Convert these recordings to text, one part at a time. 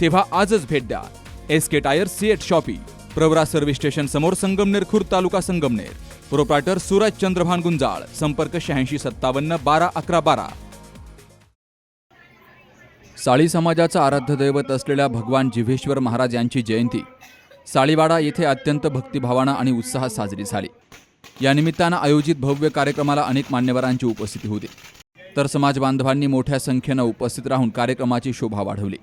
तेव्हा आजच भेट द्या. S K tyre CEAT shoppe Pravara service station समोर संगमनेर खुर्द तालुका संगमनेर. प्रोप्रायटर सूरज चंद्रभान गुंजाळ संपर्क शहाऐंशी सत्तावन्न बारा अकरा बारा. साळी समाजाचं आराध्य दैवत असलेल्या भगवान जिव्हेश्वर महाराज यांची जयंती. साळीवाडा येथे अत्यंत भक्तिभावानं आणि उत्साहात साजरी झाली. या निमित्तानं आयोजित भव्य कार्यक्रमाला अनेक मान्यवरांची उपस्थिती होती. तर समाज बांधवांनी मोठ्या संख्येनं उपस्थित राहून कार्यक्रमाची शोभा वाढवली.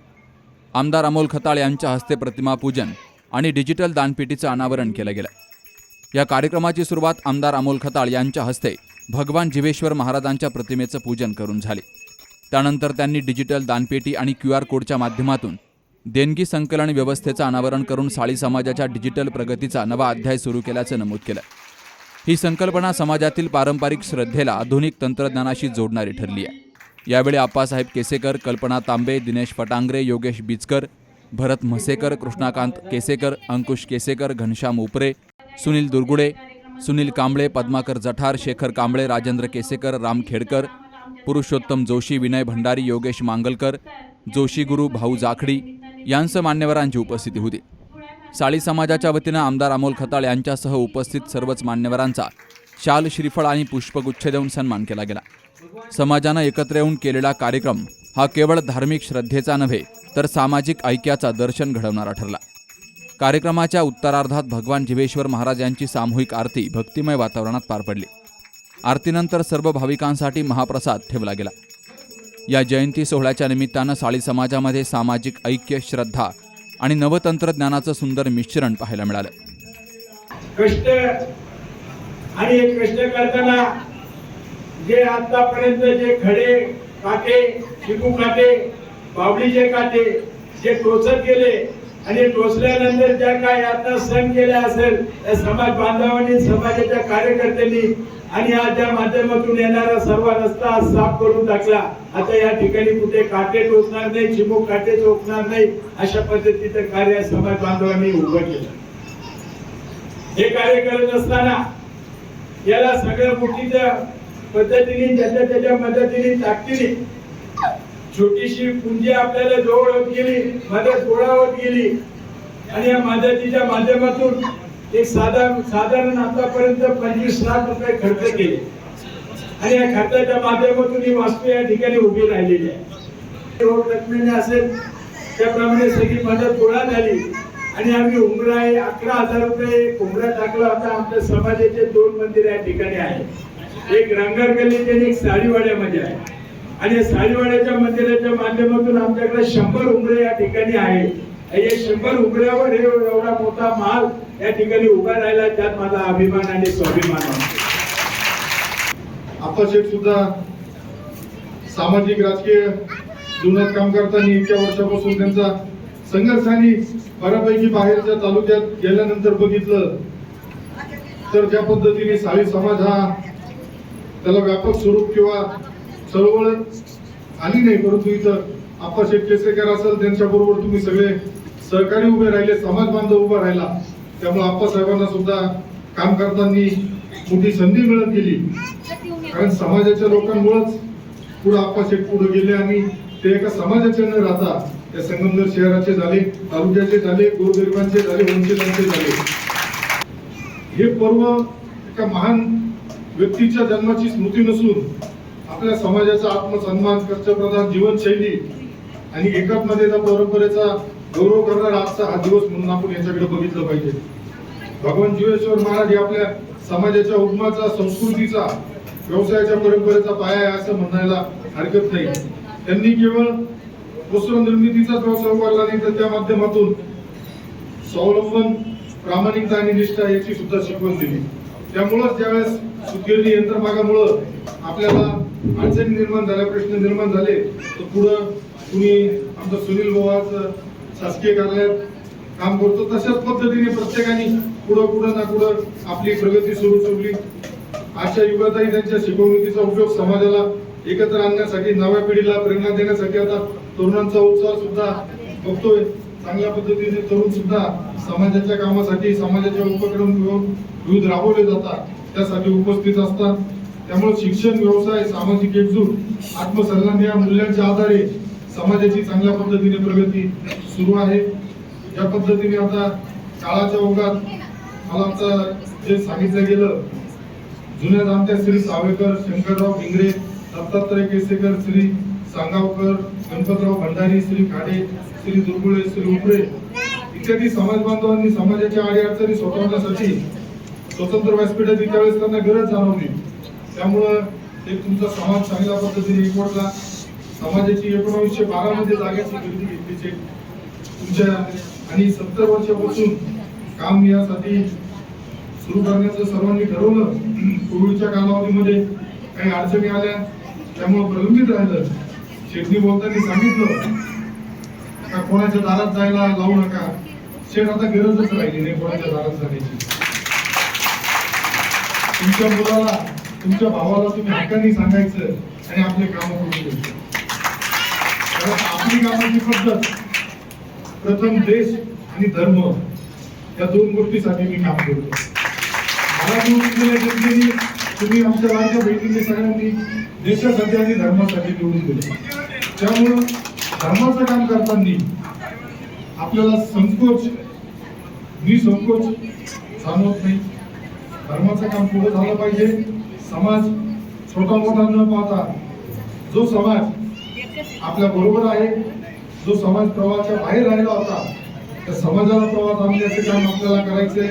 आमदार अमोल खताळ यांच्या हस्ते प्रतिमा पूजन आणि डिजिटल दानपेटीचं अनावरण केलं गेलं. या कार्यक्रमाची सुरुवात आमदार अमोल खताळ यांच्या हस्ते भगवान जिवेश्वर महाराजांच्या प्रतिमेचं पूजन करून झाली. त्यानंतर त्यांनी डिजिटल दानपेटी आणि क्यू आर कोडच्या माध्यमातून देणगी संकलन व्यवस्थेचं अनावरण करून साळी समाजाच्या डिजिटल प्रगतीचा नवा अध्याय सुरू केल्याचं नमूद केलं. ही संकल्पना समाजातील पारंपरिक श्रद्धेला आधुनिक तंत्रज्ञानाशी जोडणारी ठरली आहे यावेळी आप्पासाहेब केसेकर कल्पना तांबे दिनेश फटांगरे योगेश बिचकर भरत म्हसेकर कृष्णाकांत केसेकर अंकुश केसेकर घनश्याम उपरे सुनील दुर्गुडे सुनील कांबळे पद्माकर जठार शेखर कांबळे राजेंद्र केसेकर राम खेडकर पुरुषोत्तम जोशी विनय भंडारी योगेश मांगलकर जोशी गुरु भाऊ जाखडी यांसह मान्यवरांची उपस्थिती होती. साळी समाजाच्या वतीनं आमदार अमोल खताळ यांच्यासह उपस्थित सर्वच मान्यवरांचा शाल श्रीफळ आणि पुष्पगुच्छ देऊन सन्मान केला गेला. समाजानं एकत्र येऊन केलेला कार्यक्रम हा केवळ धार्मिक श्रद्धेचा नव्हे तर सामाजिक ऐक्याचा दर्शन घडवणारा ठरला. कार्यक्रमाच्या उत्तरार्धात भगवान जिवेश्वर महाराज यांची सामूहिक आरती भक्तिमय वातावरणात पार पडली. आरतीनंतर सर्व भाविकांसाठी महाप्रसाद ठेवला गेला. या जयंती सोहळ्याच्या निमित्तानं साळी समाजामध्ये सामाजिक ऐक्य श्रद्धा आणि नवतंत्रज्ञानाचं सुंदर मिश्रण पाहायला मिळालं. कष्ट आणि हे कष्ट करताना जे आतापर्यंत जे खडे काटे चिकू काटे बाबळीचे काटे जे टोचत गेले आणि टोचल्यानंतर ज्या काय आता सण केल्या असेल त्या समाज बांधवांनी समाजाच्या कार्यकर्त्यांनी आणि आज त्या माध्यमातून येणारा सर्व रस्ता साफ करून टाकला आता या ठिकाणी कुठे काटे टोचणार नाही चिमूक काटे टोचणार नाही अशा पद्धतीचं कार्य समाज बांधवांनी उभं केलं. हे कार्य करत असताना याला सगळ्या गोष्टीच्या पद्धतीने ज्याच्या त्याच्या मदतीने ताकदीने छोटीशी पुंजी आपल्याला जवळ होत गेली मदत गोळा होत गेली. आणि या मदतीच्या माध्यमातून एक साधारण साधारण आतापर्यंत पंचवीस लाख रुपये खर्च केले. आणि या खर्चाच्या माध्यमातून ही वास्तू या ठिकाणी उभी राहिलेली आहे. असेल त्याप्रमाणे सगळी मदत गोळा झाली. आणि आम्ही उमरा आहे अकरा हजार रुपये उमरा टाकला होता. आमच्या समाजाचे दोन मंदिर या ठिकाणी आहे एक रंगार गल्लीत आणि एक साडीवाड्यामध्ये आहे. आणि या साडीवाड्याच्या मंदिराच्या माध्यमातून आमच्याकडे शंभर उमरे या ठिकाणी आहे आणि या शंभर उमऱ्यावर हे एवढा मोठा माल या ठिकाणी उभा राहिला त्यात माझा अभिमान आणि स्वाभिमान वाटतो शेठ सुद्धा सामाजिक राजकीय जीवनात काम करताना इतक्या वर्षापासून त्यांचा संघर्षाने बऱ्यापैकी बाहेरच्या तालुक्यात गेल्यानंतर बघितलं तर ज्या पद्धतीने साळी समाज हा त्याला व्यापक स्वरूप किंवा चळवळ आली नाही परंतु इथं आप्पाशेठ केसेकर असेल त्यांच्या बरोबर तुम्ही सगळे सहकारी उभे राहिले समाज बांधव उभा राहिला. त्यामुळे आप्पासाहेबांना सुद्धा काम करताना मोठी संधी मिळत गेली. कारण समाजाच्या लोकांमुळेच पुढे आप्पाशेठ पुढे गेले आणि ते एका समाजाचे न राहता या संगमनेर शहराचे झाले तालुक्याचे झाले गोरगरिबांचे झाले वंचितांचे झाले. हे पर्व एका महान व्यक्तीच्या जन्माची स्मृती नसून आपल्या समाजाचा आत्मसन्मान कष्टप्रधान जीवनशैली आणि एकात्मतेचा परंपरेचा गौरव करणारा आजचा हा दिवस म्हणून आपण याच्याकडे बघितलं पाहिजे. भगवान जीवेश्वर महाराज हे आपल्या समाजाच्या उगमाचा संस्कृतीचा व्यवसायाच्या परंपरेचा पाया आहे असं म्हणायला हरकत नाही. त्यांनी केवळ वस्त्र निर्मितीचा जो सहभाग नाही तर त्या माध्यमातून स्वावलंबन प्रामाणिकता आणि निष्ठा याची सुद्धा शिकवण दिली. त्यामुळंच ज्यावेळेस सुतगिरणी यंत्रमागामुळं आपल्याला अडचणी निर्माण झाल्या प्रश्न निर्माण झाले तर पुढं कुणी आमचं सुनील बोवाचं शासकीय कार्यालयात काम करतो तशाच पद्धतीने प्रत्येकाने पुढं पुढं ना पुढं आपली प्रगती सुरू ठेवली. आजच्या युगातही त्यांच्या शिकवणुकीचा उपयोग समाजाला एकत्र आणण्यासाठी नव्या पिढीला प्रेरणा देण्यासाठी आता तरुणांचा उत्साह सुद्धा बघतोय. चांगल्या पद्धतीने तरुण सुद्धा समाजाच्या कामासाठी समाजाचे उपक्रम घेऊन विविध राबवले जातात. त्यासाठी उपस्थित असतात. त्यामुळे शिक्षण व्यवसाय सामाजिक एकजूट आत्मसन्मान या मूल्यांच्या आधारे समाजाची चांगल्या पद्धतीने प्रगती सुरू आहे. या पद्धतीने आता काळाच्या ओघात मला आता जे सांगितलं गेलं जुन्या जाणत्या श्री सावेकर शंकरराव भिंगरे दत्तात्रय केसेकर श्री सांगावकर गणपतराव भंडारी श्री खाडे श्री दुर्गुळे श्री उपरे इत्यादी समाज बांधवांनी समाजाच्या अडीअडचणी सोडवण्यासाठी स्वतंत्र व्यासपीठाची त्यावेळेस त्यांना गरज जाणवली. त्यामुळं एक तुमचा समाज चांगल्या पद्धतीने एकवटला. समाजाची एकोणावीसशे बारा मध्ये जागेची निर्मिती घेतलीचे तुमच्या आणि सत्तर वर्षापासून काम यासाठी सुरू करण्याचं सर्वांनी ठरवलं. कोविडच्या कालावधीमध्ये काही अडचणी आल्या त्यामुळे प्रलंबित राहिलं. शेटनी बोलताना सांगितलं का कोणाच्या दारात जायला लावू नका. शेठ आता गरजच राहिली नाही कोणाच्या दारात जाण्याची. तुमच्या मुलाला तुमच्या भावाला तुम्ही हक्काने सांगायचं आणि आपले काम करून द्यायचं. कारण आपली कामाची पद्धत प्रथम देश आणि धर्म या दोन गोष्टीसाठी मी काम करतो. मला दिलेल्या जनतेने तुम्ही आमच्या लाडक्या बहिणींनी सगळ्यांनी देशासाठी आणि धर्मासाठी निवडून दिले. त्यामुळं धर्माचं काम करताना आपल्याला संकोच निसंकोच जाणवत नाही. धर्माचं काम पुढे झालं पाहिजे. समाज छोटा मोठा न पाहता जो समाज आपल्या बरोबर आहे जो समाज प्रवाहाच्या बाहेर राहिला होता त्या समाजाला प्रवास आणण्याचे काम आपल्याला करायचे.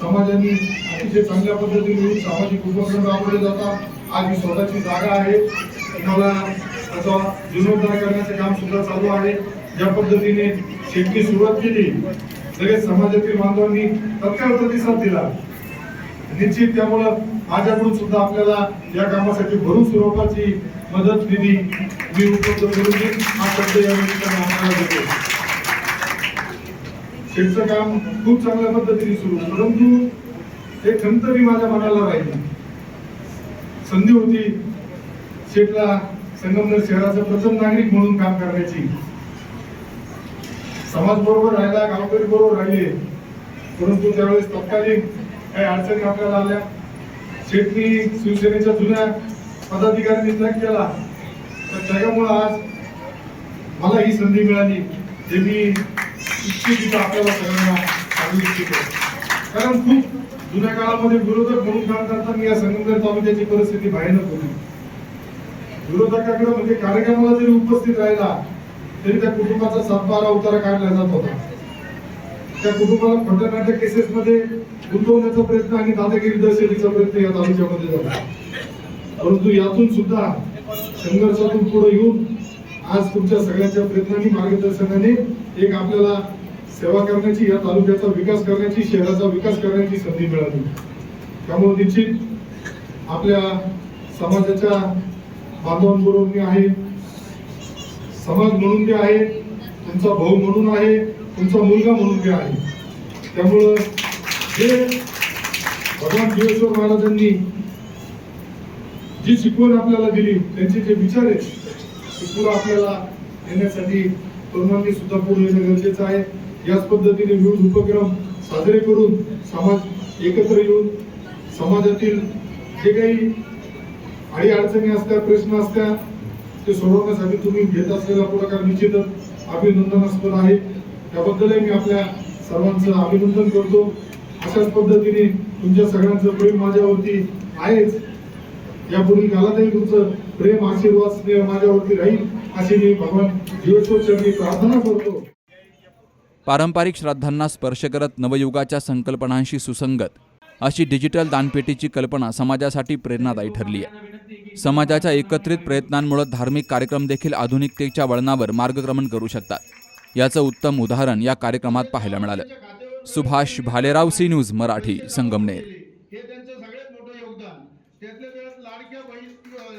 समाजाने अतिशय चांगल्या पद्धतीने सामाजिक उपक्रम राबवले जातात. आज ही स्वतःची जागा आहे. तुम्हाला त्याचा जीर्णोद्धार करण्याचे काम सुद्धा चालू आहे. ज्या पद्धतीने शेती सुरुवात केली लगेच समाजातील बांधवांनी तत्काळ प्रतिसाद दिला. निश्चित त्यामुळं माझ्याकडून सुद्धा आपल्याला या कामासाठी भरून स्वरूपाची मदत निधी मी उपलब्ध करून देईन. हा शब्द या निमित्ताने आपल्याला देतो. शेतचं काम खूप चांगल्या पद्धतीने सुरू परंतु एक खंत मी माझ्या मनाला राहिली. संधी होती. शेतला संगमनेर शहराचं प्रथम नागरिक म्हणून काम करण्याची. समाज बरोबर राहिला गावकरी बरोबर राहिले. परंतु त्यावेळेस तत्कालीन काही अडचणी आपल्याला आल्या. शेतकरी शिवसेनेच्या जुन्या पदाधिकाऱ्यांनी त्याग केला. तर त्याच्यामुळं आज मला ही संधी मिळाली जे मी इच्छित आपल्याला सगळ्यांना सांगू इच्छितो. कारण खूप जुन्या काळामध्ये विरोधक म्हणून काम करताना या संगमनेर तालुक्याची परिस्थिती भयानक होती. विरोधकाकडे म्हणजे कार्यक्रमाला जरी उपस्थित राहिला तरी त्या कुटुंबाचा सातबारा उतारा काढला जात होता. त्या कुटुंबाला खोट्या केसेस मध्ये गुंतवण्याचा प्रयत्न आणि दादागिरी दर्शनीचा प्रयत्न या तालुक्यामध्ये झाला. परंतु यातून सुद्धा संघर्षातून पुढे येऊन आज तुमच्या सगळ्यांच्या प्रयत्नांनी मार्गदर्शनाने एक आपल्याला सेवा करण्याची या तालुक्याचा विकास करण्याची शहराचा विकास करण्याची संधी मिळाली. त्यामुळे निश्चित आपल्या समाजाच्या बांधवांबरोबर मी आहे. समाज म्हणून मी आहे. तुमचा भाऊ म्हणून आहे. तुमचा मुलगा म्हणून मी आहे. त्यामुळं जे भगवान शिवेश्वर महाराजांनी जी शिकवण आपल्याला दिली त्यांचे जे विचार आहेत ते पुढे आपल्याला येण्यासाठी तरुणांनी सुद्धा पुढे येणं गरजेचं आहे. याच पद्धतीने विविध उपक्रम साजरे करून समाज एकत्र येऊन समाजातील जे काही काही अडचणी असत्या प्रश्न असत्या ते सोडवण्यासाठी तुम्ही घेत असलेला पुढाकार निश्चितच अभिनंदनास्पद आहे. त्याबद्दलही मी आपल्या सर्वांचं अभिनंदन करतो. अशाच पद्धतीने तुमच्या सगळ्यांचं प्रेम माझ्यावरती आहेच. यापुढील काळातही तुमचं प्रेम आशीर्वाद स्नेह माझ्यावरती राहील अशी मी भगवान जीवेश्वर प्रार्थना करतो. पारंपरिक श्राद्धांना स्पर्श करत नवयुगाच्या संकल्पनांशी सुसंगत अशी डिजिटल दानपेटीची कल्पना समाजासाठी प्रेरणादायी ठरली आहे. समाजाच्या एकत्रित प्रयत्नांमुळे धार्मिक कार्यक्रम देखील आधुनिकतेच्या वळणावर मार्गक्रमण करू शकतात. याचं उत्तम उदाहरण या कार्यक्रमात पाहायला मिळालं. सुभाष भालेराव सी न्यूज मराठी संगमनेर हे त्यांचं सगळ्यात मोठं योगदान त्यातल्या त्यात लाडक्या बहीण